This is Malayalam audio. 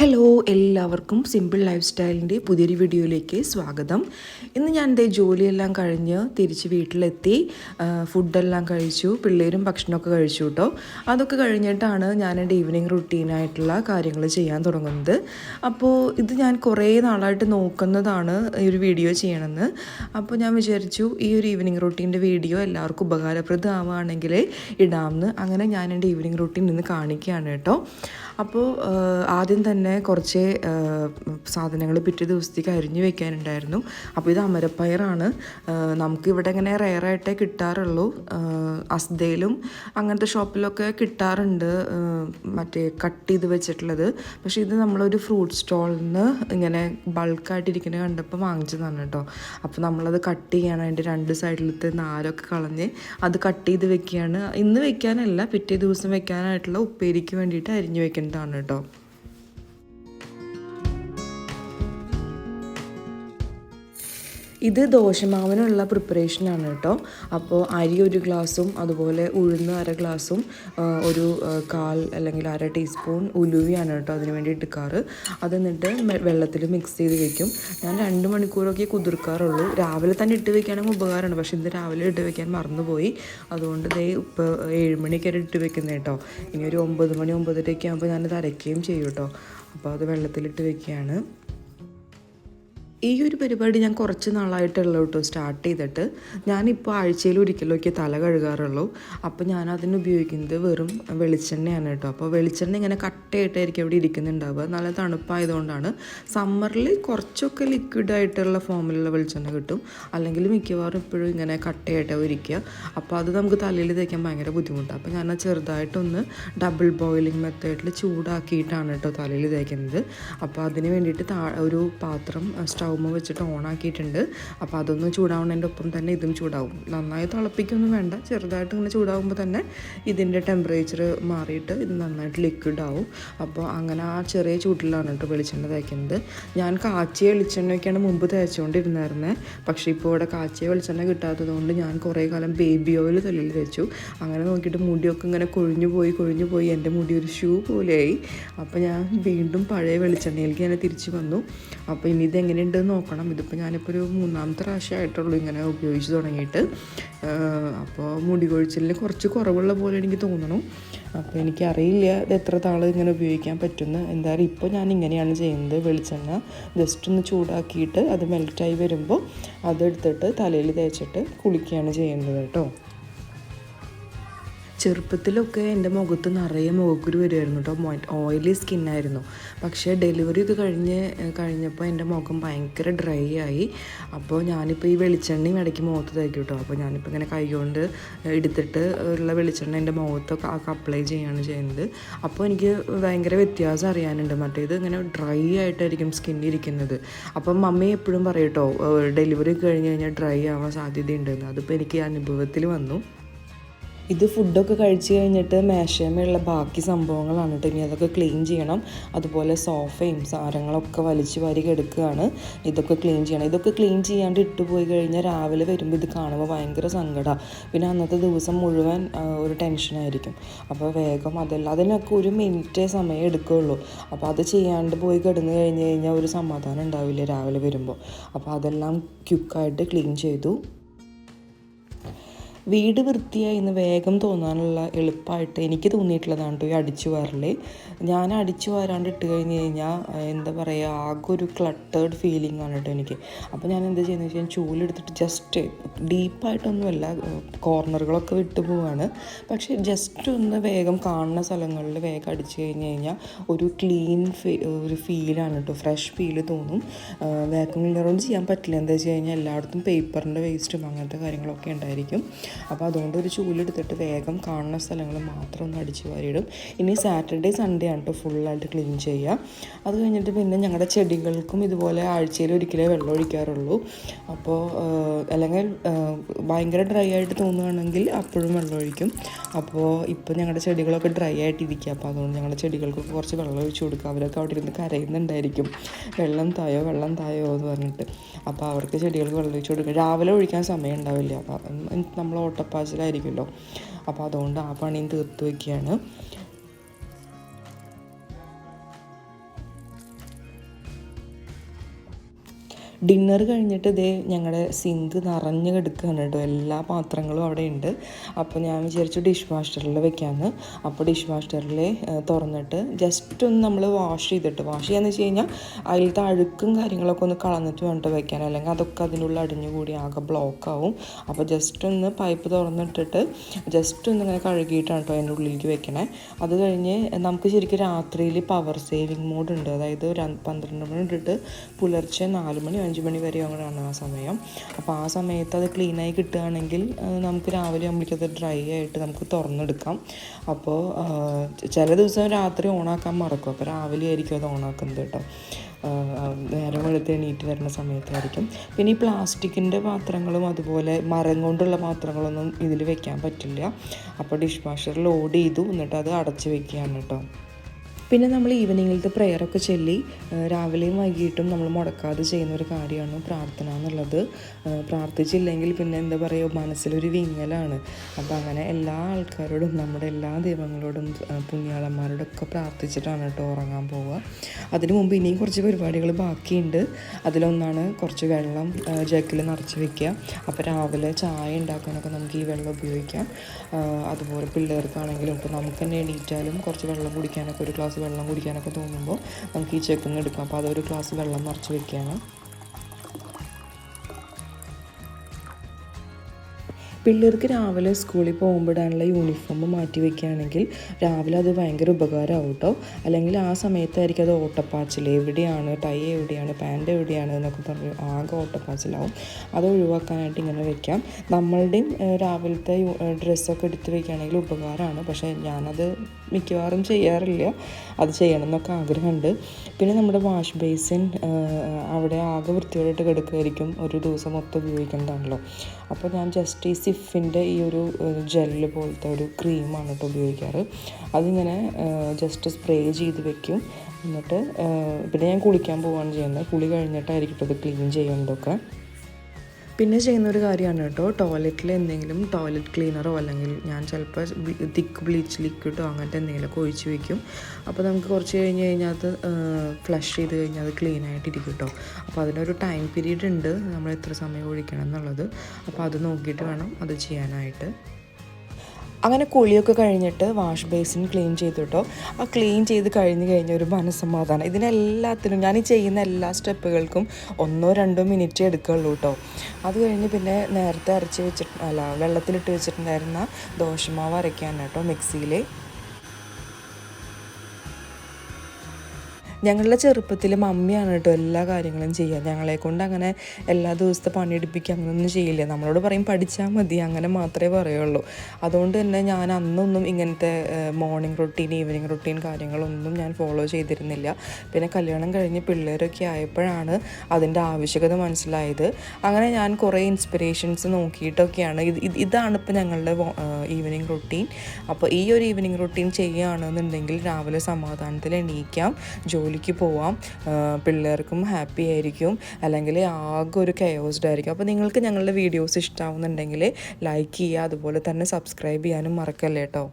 ഹലോ എല്ലാവർക്കും സിമ്പിൾ ലൈഫ് സ്റ്റൈലിന്റെ പുതിയൊരു വീഡിയോയിലേക്ക് സ്വാഗതം. ഇന്ന് ഞാൻ എന്റെ ജോലിയെല്ലാം കഴിഞ്ഞ് തിരിച്ച് വീട്ടിലെത്തി. ഫുഡെല്ലാം കഴിച്ചു പിള്ളേരും ഭക്ഷണമൊക്കെ കഴിച്ചു കേട്ടോ അതൊക്കെ കഴിഞ്ഞിട്ടാണ് ഞാൻ എന്റെ ഈവനിങ് റുട്ടീനായിട്ടുള്ള കാര്യങ്ങൾ ചെയ്യാൻ തുടങ്ങുന്നത്. അപ്പോൾ ഇത് ഞാൻ കുറേ നാളായിട്ട് നോക്കുന്നതാണ് ഈ ഒരു വീഡിയോ ചെയ്യണമെന്ന് അപ്പോൾ ഞാൻ വിചാരിച്ചു ഈ ഒരു ഈവനിങ് റുട്ടീന്റെ വീഡിയോ എല്ലാവർക്കും ഉപകാരപ്രദമാവുകയാണെങ്കിൽ ഇടാമെന്ന് അങ്ങനെ ഞാൻ എന്റെ ഈവനിങ് റുട്ടീൻ ഇന്ന് കാണിക്കുകയാണ് കേട്ടോ അപ്പോൾ ആദ്യം തന്നെ കുറച്ച് സാധനങ്ങൾ പിറ്റേ ദിവസത്തേക്ക് അരിഞ്ഞു വെക്കാനുണ്ടായിരുന്നു. അപ്പോൾ ഇത് അമരപ്പയറാണ്. നമുക്കിവിടെ ഇങ്ങനെ റെയറായിട്ടേ കിട്ടാറുള്ളൂ. അസ്ദയിലും അങ്ങനത്തെ ഷോപ്പിലൊക്കെ കിട്ടാറുണ്ട്. മറ്റേ കട്ട് ചെയ്ത് വെച്ചിട്ടുള്ളത്. പക്ഷേ ഇത് നമ്മളൊരു ഫ്രൂട്ട് സ്റ്റോളിൽ നിന്ന് ഇങ്ങനെ ബൾക്കായിട്ടിരിക്കുന്നത് കണ്ടപ്പോൾ വാങ്ങിച്ചതാണ് കേട്ടോ. അപ്പോൾ നമ്മളത് കട്ട് ചെയ്യാണ് അതിന്റെ രണ്ട് സൈഡിലത്തെ നാരൊക്കെ കളഞ്ഞ് അത് കട്ട് ചെയ്ത് വെക്കുകയാണ്. ഇന്ന് വെക്കാനല്ല പിറ്റേ ദിവസം വെക്കാനായിട്ടുള്ള ഉപ്പേരിക്ക് വേണ്ടിയിട്ട് അരിഞ്ഞു വെക്കുന്നതാണ് കേട്ടോ ഇത് ദോശമാവിനുള്ള പ്രിപ്പറേഷനാണ് കേട്ടോ. അപ്പോൾ അരി ഒരു ഗ്ലാസ്സും അതുപോലെ ഉഴുന്ന് അര ഗ്ലാസ്സും ഒരു കാൽ അല്ലെങ്കിൽ അര ടീസ്പൂൺ ഉലുവിയാണ് കേട്ടോ അതിന് വേണ്ടി എടുക്കാറ്. അത് എന്നിട്ട് വെള്ളത്തിൽ മിക്സ് ചെയ്ത് വെക്കും. ഞാൻ രണ്ട് മണിക്കൂറൊക്കെ കുതിർക്കാറുള്ളൂ. രാവിലെ തന്നെ ഇട്ട് വെക്കുകയാണെങ്കിൽ ഉപകാരമാണ്. പക്ഷെ ഇന്ന് രാവിലെ ഇട്ട് വെക്കാൻ മറന്നുപോയി. അതുകൊണ്ട് ദേ ഇപ്പോൾ ഏഴ് മണിക്ക് വരെ ഇട്ട് വെക്കുന്നത് കേട്ടോ. ഇനി ഒരു ഒമ്പത് മണി ഒമ്പതരയൊക്കെ ആകുമ്പോൾ ഞാനത് അരയ്ക്കുകയും ചെയ്യും കേട്ടോ. അപ്പോൾ അത് വെള്ളത്തിലിട്ട് വെക്കുകയാണ്. ഈ ഒരു പരിപാടി ഞാൻ കുറച്ച് നാളായിട്ടുള്ളൂ കേട്ടോ സ്റ്റാർട്ട് ചെയ്തിട്ട്. ഞാനിപ്പോൾ ആഴ്ചയിൽ ഒരിക്കലൊക്കെ തല കഴുകാറുള്ളൂ. അപ്പോൾ ഞാൻ അതിന് ഉപയോഗിക്കുന്നത് വെറും വെളിച്ചെണ്ണയാണ് കേട്ടോ. അപ്പോൾ വെളിച്ചെണ്ണ ഇങ്ങനെ കട്ടയായിട്ടായിരിക്കും അവിടെ ഇരിക്കുന്നുണ്ടാവുക. നല്ല തണുപ്പായതുകൊണ്ടാണ്. സമ്മറിൽ കുറച്ചൊക്കെ ലിക്വിഡ് ആയിട്ടുള്ള ഫോമിലുള്ള വെളിച്ചെണ്ണ കിട്ടും. അല്ലെങ്കിൽ മിക്കവാറും ഇപ്പോഴും ഇങ്ങനെ കട്ടയായിട്ടാവും ഇരിക്കുക. അപ്പോൾ അത് നമുക്ക് തലയിൽ തേക്കാൻ ഭയങ്കര ബുദ്ധിമുട്ടാണ് അപ്പോൾ ഞാൻ ചെറുതായിട്ടൊന്ന് ഡബിൾ ബോയിലിംഗ് മെത്തേഡിൽ ചൂടാക്കിയിട്ടാണ് കേട്ടോ തലയിൽ തേക്കുന്നത്. അപ്പോൾ അതിന് വേണ്ടിയിട്ട് ഒരു പാത്രം സ്റ്റൗമ്മ വെച്ചിട്ട് ഓണാക്കിയിട്ടുണ്ട്. അപ്പോൾ അതൊന്ന് ചൂടാവുന്നതിന്റെ ഒപ്പം തന്നെ ഇതും ചൂടാവും. നന്നായി തിളപ്പിക്കൊന്നും വേണ്ട. ചെറുതായിട്ട് ഇങ്ങനെ ചൂടാവുമ്പോൾ തന്നെ ഇതിന്റെ ടെമ്പറേച്ചർ മാറിയിട്ട് ഇത് നന്നായിട്ട് ലിക്വിഡ് ആവും. അപ്പോൾ അങ്ങനെ ആ ചെറിയ ചൂട്ടിലാണ് കേട്ടോ വെളിച്ചെണ്ണ തേക്കുന്നത്. ഞാൻ കാച്ചിയ വെളിച്ചെണ്ണയൊക്കെയാണ് മുമ്പ് തേച്ചുകൊണ്ടിരുന്നായിരുന്നത് പക്ഷേ ഇപ്പോൾ ഇവിടെ കാച്ചിയ വെളിച്ചെണ്ണ കിട്ടാത്തതുകൊണ്ട് ഞാൻ കുറേ കാലം ബേബി ഓയിൽ തലയിൽ തേച്ചു അങ്ങനെ നോക്കിയിട്ട് മുടിയൊക്കെ ഇങ്ങനെ കൊഴിഞ്ഞു പോയി കൊഴിഞ്ഞു പോയി. എന്റെ മുടി ഒരു ഷൂ പോലെയായി. അപ്പോൾ ഞാൻ വീണ്ടും പഴയ വെളിച്ചെണ്ണയിലേക്ക് ഞാൻ തിരിച്ചു വന്നു. അപ്പോൾ ഇനി ഇത് എങ്ങനെയുണ്ടെന്ന് നോക്കണം. ഇതിപ്പോൾ ഞാനിപ്പോൾ ഒരു മൂന്നാമത്തെ പ്രാവശ്യമായിട്ടുള്ളൂ ഇങ്ങനെ ഉപയോഗിച്ച് തുടങ്ങിയിട്ട്. അപ്പോൾ മുടി കൊഴിച്ചിലിന് കുറച്ച് കുറവുള്ള പോലെ എനിക്ക് തോന്നണം. അപ്പോൾ എനിക്കറിയില്ല ഇത് എത്ര താൾ ഇങ്ങനെ ഉപയോഗിക്കാൻ പറ്റുന്ന. എന്തായാലും ഇപ്പോൾ ഞാൻ ഇങ്ങനെയാണ് ചെയ്യുന്നത്. വെളിച്ചെണ്ണ ജസ്റ്റ് ഒന്ന് ചൂടാക്കിയിട്ട് അത് മെൽറ്റായി വരുമ്പോൾ അതെടുത്തിട്ട് തലയിൽ തേച്ചിട്ട് കുളിക്കുകയാണ് ചെയ്യുന്നത് കേട്ടോ. ചെറുപ്പത്തിലൊക്കെ എന്റെ മുഖത്ത് നിറയെ മുഖക്കുരു വരുമായിരുന്നു കേട്ടോ. ഓയിലി സ്കിന്നായിരുന്നു പക്ഷേ ഡെലിവറി ഇത് കഴിഞ്ഞ് കഴിഞ്ഞപ്പോൾ എന്റെ മുഖം ഭയങ്കര ഡ്രൈ ആയി. അപ്പോൾ ഞാനിപ്പോൾ ഈ വെളിച്ചെണ്ണയും ഇടയ്ക്ക് മുഖത്ത് തേക്കും കേട്ടോ. അപ്പോൾ ഞാനിപ്പോൾ ഇങ്ങനെ കൈകൊണ്ട് എടുത്തിട്ട് ഉള്ള വെളിച്ചെണ്ണ എന്റെ മുഖത്തൊക്കെ അപ്ലൈ ചെയ്യുകയാണ് ചെയ്യുന്നത്. അപ്പോൾ എനിക്ക് ഭയങ്കര വ്യത്യാസം അറിയാനുണ്ട്. മറ്റേത് ഇങ്ങനെ ഡ്രൈ ആയിട്ടായിരിക്കും സ്കിൻ ഇരിക്കുന്നത്. അപ്പം മമ്മി എപ്പോഴും പറയും കേട്ടോ ഡെലിവറി കഴിഞ്ഞ് കഴിഞ്ഞാൽ ഡ്രൈ ആവാൻ സാധ്യതയുണ്ടെന്ന് അതിപ്പോൾ എനിക്ക് അനുഭവത്തിൽ വന്നു. ഇത് ഫുഡൊക്കെ കഴിച്ച് കഴിഞ്ഞിട്ട് മേശമയുള്ള ബാക്കി സംഭവങ്ങളാണ് കേട്ടോ ഇനി അതൊക്കെ ക്ലീൻ ചെയ്യണം. അതുപോലെ സോഫയും സാരങ്ങളൊക്കെ വലിച്ചു വാരി കെടുക്കുകയാണ് ഇതൊക്കെ ക്ലീൻ ചെയ്യണം. ഇതൊക്കെ ക്ലീൻ ചെയ്യാണ്ട് ഇട്ട് പോയി കഴിഞ്ഞാൽ രാവിലെ വരുമ്പോൾ ഇത് കാണുമ്പോൾ ഭയങ്കര സങ്കടമാണ് പിന്നെ അന്നത്തെ ദിവസം മുഴുവൻ ഒരു ടെൻഷനായിരിക്കും അപ്പോൾ വേഗം അതെല്ലാം അതിനൊക്കെ ഒരു മിനിറ്റേ സമയം എടുക്കുകയുള്ളൂ അപ്പോൾ അത് ചെയ്യാണ്ട് പോയി കിടന്നു കഴിഞ്ഞ് കഴിഞ്ഞാൽ ഒരു സമാധാനം ഉണ്ടാവില്ല രാവിലെ വരുമ്പോൾ അപ്പോൾ അതെല്ലാം ക്യുക്കായിട്ട് ക്ലീൻ ചെയ്തു. വീട് വൃത്തിയായി ഇന്ന് വേഗം തോന്നാനുള്ള എളുപ്പമായിട്ട് എനിക്ക് തോന്നിയിട്ടുള്ളതാണ് ഈ അടിച്ചു വാരൽ. ഞാൻ അടിച്ചു വാരാണ്ട് ഇട്ട് കഴിഞ്ഞ് കഴിഞ്ഞാൽ എന്താ പറയുക ആകെ ഒരു ക്ലട്ടേഡ് ഫീലിംഗ് ആണ് കേട്ടോ എനിക്ക്. അപ്പോൾ ഞാൻ എന്താ ചെയ്യുന്നത് വെച്ചാൽ ചൂലെടുത്തിട്ട് ജസ്റ്റ് ഡീപ്പായിട്ടൊന്നുമല്ല കോർണറുകളൊക്കെ വിട്ടു പോവാണ്. പക്ഷേ ജസ്റ്റ് ഒന്ന് വേഗം കാണുന്ന സ്ഥലങ്ങളിൽ വേഗം അടിച്ചു കഴിഞ്ഞ് കഴിഞ്ഞാൽ ഒരു ക്ലീൻ ഒരു ഫീലാണ് കേട്ടോ. ഫ്രഷ് ഫീൽ തോന്നും. വാക്യൂം കൊണ്ട് ചെയ്യാൻ പറ്റില്ല. എന്താ വെച്ച് കഴിഞ്ഞാൽ എല്ലായിടത്തും പേപ്പറിന്റെ വേസ്റ്റും അങ്ങനത്തെ കാര്യങ്ങളൊക്കെ ഉണ്ടായിരിക്കും. അപ്പോൾ അതുകൊണ്ട് ഒരു ചൂലെടുത്തിട്ട് വേഗം കാണുന്ന സ്ഥലങ്ങൾ മാത്രം ഒന്ന് അടിച്ചു വാരിയിടും. ഇനി സാറ്റർഡേ സൺഡേ ആണ് കേട്ടോ ഫുള്ളായിട്ട് ക്ലീൻ ചെയ്യുക. അത് കഴിഞ്ഞിട്ട് പിന്നെ ഞങ്ങളുടെ ചെടികൾക്കും ഇതുപോലെ ആഴ്ചയിൽ ഒരിക്കലേ വെള്ളം ഒഴിക്കാറുള്ളൂ. അപ്പോൾ അല്ലെങ്കിൽ ഭയങ്കര ഡ്രൈ ആയിട്ട് തോന്നുകയാണെങ്കിൽ അപ്പോഴും വെള്ളം ഒഴിക്കും. അപ്പോൾ ഇപ്പോൾ ഞങ്ങളുടെ ചെടികളൊക്കെ ഡ്രൈ ആയിട്ടിരിക്കുക അപ്പോൾ അതുകൊണ്ട് ഞങ്ങളുടെ ചെടികൾക്കൊക്കെ കുറച്ച് വെള്ളം ഒഴിച്ചു കൊടുക്കുക. അവരൊക്കെ അവിടെ ഇരുന്ന് കരയുന്നുണ്ടായിരിക്കും. വെള്ളം തായോ വെള്ളം തായോ എന്ന് പറഞ്ഞിട്ട്. അപ്പോൾ അവർക്ക് ചെടികൾക്ക് വെള്ളം ഒഴിച്ചു കൊടുക്കുക രാവിലെ ഒഴിക്കാൻ സമയം ഉണ്ടാവില്ല. അപ്പോൾ നമ്മൾ ഓട്ടപ്പാച്ചിലായിരിക്കുമല്ലോ അപ്പോൾ അതുകൊണ്ട് ആ പണിയും തീർത്ത് വയ്ക്കുകയാണ് ഡിന്നർ കഴിഞ്ഞിട്ട് ഇതേ ഞങ്ങളുടെ സിങ്ക് നിറഞ്ഞു കിടക്കുകയാണ് കേട്ടോ. എല്ലാ പാത്രങ്ങളും അവിടെ ഉണ്ട് അപ്പോൾ ഞാൻ വിചാരിച്ചു ഡിഷ് വാഷറിൽ വെക്കാമെന്ന് അപ്പോൾ ഡിഷ് വാഷറിൽ തുറന്നിട്ട് ജസ്റ്റ് ഒന്ന് നമ്മൾ വാഷ് ചെയ്തിട്ട് വാഷ് ചെയ്യാന്ന് വെച്ച് കഴിഞ്ഞാൽ അതിലത്തെ അഴുക്കും കാര്യങ്ങളൊക്കെ ഒന്ന് കളഞ്ഞിട്ട് വേണ്ട വെക്കാൻ. അല്ലെങ്കിൽ അതൊക്കെ അതിനുള്ളിൽ അടിഞ്ഞു കൂടി ആകെ ബ്ലോക്ക് ആവും. അപ്പോൾ ജസ്റ്റ് ഒന്ന് പൈപ്പ് തുറന്നിട്ടിട്ട് ജസ്റ്റ് ഒന്ന് ഇങ്ങനെ കഴുകിയിട്ടാണ് കേട്ടോ അതിന്റെ ഉള്ളിലേക്ക് വെക്കണേ. അത് കഴിഞ്ഞ് നമുക്ക് ശരിക്കും രാത്രിയിൽ പവർ സേവിങ് മോഡ് ഉണ്ട് അതായത് ഒരു പന്ത്രണ്ട് മണി ഇട്ടിട്ട് പുലർച്ചെ നാല് മണി അഞ്ച് മണി വരെ അങ്ങനെയാണ് ആ സമയം. അപ്പോൾ ആ സമയത്ത് അത് ക്ലീനായി കിട്ടുകയാണെങ്കിൽ നമുക്ക് രാവിലെ ആകുമ്പോഴേക്കത് ഡ്രൈ ആയിട്ട് നമുക്ക് തുറന്നെടുക്കാം. അപ്പോൾ ചില ദിവസം രാത്രി ഓണാക്കാൻ മറക്കും. അപ്പോൾ രാവിലെ ആയിരിക്കും അത് ഓണാക്കുന്നത് കേട്ടോ. നേരം വെളുത്ത് എണീറ്റ് വരുന്ന സമയത്തായിരിക്കും. പിന്നെ ഈ പ്ലാസ്റ്റിക്കിന്റെ പാത്രങ്ങളും അതുപോലെ മരം കൊണ്ടുള്ള പാത്രങ്ങളൊന്നും ഇതിൽ വെക്കാൻ പറ്റില്ല. അപ്പോൾ ഡിഷ് വാഷർ ലോഡ് ചെയ്തു. എന്നിട്ട് അത് അടച്ച് വെക്കുകയാണ് കേട്ടോ. പിന്നെ നമ്മൾ ഈവനിങ്ങിലത്തെ പ്രെയറൊക്കെ ചൊല്ലി രാവിലെയും വൈകിട്ടും നമ്മൾ മുടക്കാതെ ചെയ്യുന്ന ഒരു കാര്യമാണ് പ്രാർത്ഥന എന്നുള്ളത്. പ്രാർത്ഥിച്ചില്ലെങ്കിൽ പിന്നെ എന്താ പറയുക മനസ്സിലൊരു വിങ്ങലാണ്. അപ്പോൾ അങ്ങനെ എല്ലാ ആൾക്കാരോടും നമ്മുടെ എല്ലാ ദൈവങ്ങളോടും പുണ്യാളന്മാരോടൊക്കെ പ്രാർത്ഥിച്ചിട്ടാണ് കേട്ടോ ഉറങ്ങാൻ പോവുക. അതിനു മുമ്പ് ഇനിയും കുറച്ച് പരിപാടികൾ ബാക്കിയുണ്ട്. അതിലൊന്നാണ് കുറച്ച് വെള്ളം ജക്കിൽ നിറച്ച് വെക്കുക. അപ്പോൾ രാവിലെ ചായ ഉണ്ടാക്കാനൊക്കെ നമുക്ക് ഈ വെള്ളം ഉപയോഗിക്കാം. അതുപോലെ പിള്ളേർക്കാണെങ്കിലും ഇപ്പോൾ നമുക്ക് തന്നെ എണീറ്റാലും കുറച്ച് വെള്ളം കുടിക്കാനൊക്കെ ഒരു ഗ്ലാസ് വെള്ളം കുടിക്കാനൊക്കെ തോന്നുമ്പോൾ നമുക്ക് ഈ നിന്ന് എടുക്കാം. അപ്പോൾ അതൊരു ഗ്ലാസ് വെള്ളം നിറച്ച് വെക്കുകയാണ്. പിള്ളേർക്ക് രാവിലെ സ്കൂളിൽ പോകുമ്പോഴാണുള്ള യൂണിഫോം മാറ്റി വെക്കുകയാണെങ്കിൽ രാവിലെ അത് ഭയങ്കര ഉപകാരമാവും കേട്ടോ അല്ലെങ്കിൽ ആ സമയത്തായിരിക്കും അത് ഓട്ടപ്പാച്ചിൽ എവിടെയാണ് ടൈ എവിടെയാണ് പാന്റ് എവിടെയാണ് എന്നൊക്കെ പറഞ്ഞ് ആകെ ഓട്ടപ്പാച്ചിലാവും. അത് ഒഴിവാക്കാനായിട്ട് ഇങ്ങനെ വെക്കാം. നമ്മളുടെയും രാവിലത്തെ ഡ്രസ്സൊക്കെ എടുത്ത് വെക്കുകയാണെങ്കിൽ ഉപകാരമാണ്. പക്ഷേ ഞാനത് മിക്കവാറും ചെയ്യാറില്ല. അത് ചെയ്യണം എന്നൊക്കെ ആഗ്രഹമുണ്ട്. പിന്നെ നമ്മുടെ വാഷ് ബേസിൻ അവിടെ ആകെ വൃത്തിയോടായിട്ട് കിടക്കുമായിരിക്കും ഒരു ദിവസം മൊത്തം ഉപയോഗിക്കേണ്ടതാണല്ലോ അപ്പോൾ ഞാൻ ജസ്റ്റ് ഈ സിഫിന്റെ ഈ ഒരു ജെല്ല് പോലത്തെ ഒരു ക്രീമാണ് കേട്ടോ ഉപയോഗിക്കാറ്. അതിങ്ങനെ ജസ്റ്റ് സ്പ്രേ ചെയ്ത് വെക്കും. എന്നിട്ട് പിന്നെ ഞാൻ കുളിക്കാൻ പോവുകയാണ് ചെയ്യുന്നത്. കുളി കഴിഞ്ഞിട്ടായിരിക്കും ഇത് ക്ലീൻ ചെയ്യുന്നതൊക്കെ. പിന്നെ ചെയ്യുന്ന ഒരു കാര്യമാണ് കേട്ടോ. ടോയ്ലറ്റിൽ എന്തെങ്കിലും ടോയ്ലറ്റ് ക്ലീനറോ അല്ലെങ്കിൽ ഞാൻ ചിലപ്പോൾ തിക്ക് ബ്ലീച്ച് ലിക്വിഡോ അങ്ങനത്തെ എന്തെങ്കിലുമൊക്കെ ഒഴിച്ച് വയ്ക്കും അപ്പോൾ നമുക്ക് കുറച്ച് കഴിഞ്ഞ് കഴിഞ്ഞാൽ അത് ഫ്ലഷ് ചെയ്ത് കഴിഞ്ഞാൽ അത് ക്ലീൻ ആയിട്ടിരിക്കും കേട്ടോ. അപ്പോൾ അതിനൊരു ടൈം പീരീഡ് ഉണ്ട്. നമ്മൾ എത്ര സമയം ഒഴിക്കണം എന്നുള്ളത്. അപ്പോൾ അത് നോക്കിയിട്ട് വേണം അത് ചെയ്യാനായിട്ട്. അങ്ങനെ കുളിയൊക്കെ കഴിഞ്ഞിട്ട് വാഷ് ബേസിൻ ക്ലീൻ ചെയ്തിട്ടോ ആ ക്ലീൻ ചെയ്ത് കഴിഞ്ഞ് കഴിഞ്ഞ ഒരു മനസ്സമാധാനം. ഇതിനെല്ലാത്തിനും ഞാൻ ഈ ചെയ്യുന്ന എല്ലാ സ്റ്റെപ്പുകൾക്കും ഒന്നോ രണ്ടോ മിനിറ്റ് എടുക്കുള്ളൂ കേട്ടോ അത് കഴിഞ്ഞ് പിന്നെ നേരത്തെ അരച്ച് വെച്ചിട്ട് അല്ല വെള്ളത്തിലിട്ട് വെച്ചിട്ടുണ്ടായിരുന്ന ദോശമാവ് അരയ്ക്കാൻ കേട്ടോ മിക്സിയിൽ ഞങ്ങളുടെ ചെറുപ്പത്തിൽ മമ്മിയാണ് കേട്ടോ എല്ലാ കാര്യങ്ങളും ചെയ്യുക. ഞങ്ങളെ കൊണ്ട് അങ്ങനെ എല്ലാ ദിവസത്തെ പണിയെടുപ്പിക്കുക അങ്ങനെയൊന്നും ചെയ്യില്ല. നമ്മളോട് പറയും പഠിച്ചാൽ മതി അങ്ങനെ മാത്രമേ പറയുള്ളൂ. അതുകൊണ്ട് തന്നെ ഞാൻ അന്നൊന്നും ഇങ്ങനത്തെ മോർണിംഗ് റൊട്ടീൻ ഈവനിങ് റൊട്ടീൻ കാര്യങ്ങളൊന്നും ഞാൻ ഫോളോ ചെയ്തിരുന്നില്ല. പിന്നെ കല്യാണം കഴിഞ്ഞ് പിള്ളേരൊക്കെ ആയപ്പോഴാണ് അതിന്റെ ആവശ്യകത മനസ്സിലായത്. അങ്ങനെ ഞാൻ കുറേ ഇൻസ്പിറേഷൻസ് നോക്കിയിട്ടൊക്കെയാണ്. ഇത് ഇത് ഇതാണ് ഇപ്പോൾ ഞങ്ങളുടെ ഈവനിങ് റൊട്ടീൻ അപ്പോൾ ഈ ഒരു ഈവനിങ് റൊട്ടീൻ ചെയ്യുകയാണെന്നുണ്ടെങ്കിൽ രാവിലെ സമാധാനത്തിൽ എണീക്കാം ജോലിക്ക് പോവാം. പിള്ളേർക്കും ഹാപ്പി ആയിരിക്കും. അല്ലെങ്കിൽ ആകെ ഒരു കയോസ്ഡ് ആയിരിക്കും. അപ്പോൾ നിങ്ങൾക്ക് ഞങ്ങളുടെ വീഡിയോസ് ഇഷ്ടമാവുന്നുണ്ടെങ്കിൽ ലൈക്ക് ചെയ്യുക. അതുപോലെ തന്നെ സബ്സ്ക്രൈബ് ചെയ്യാനും മറക്കല്ലേ കേട്ടോ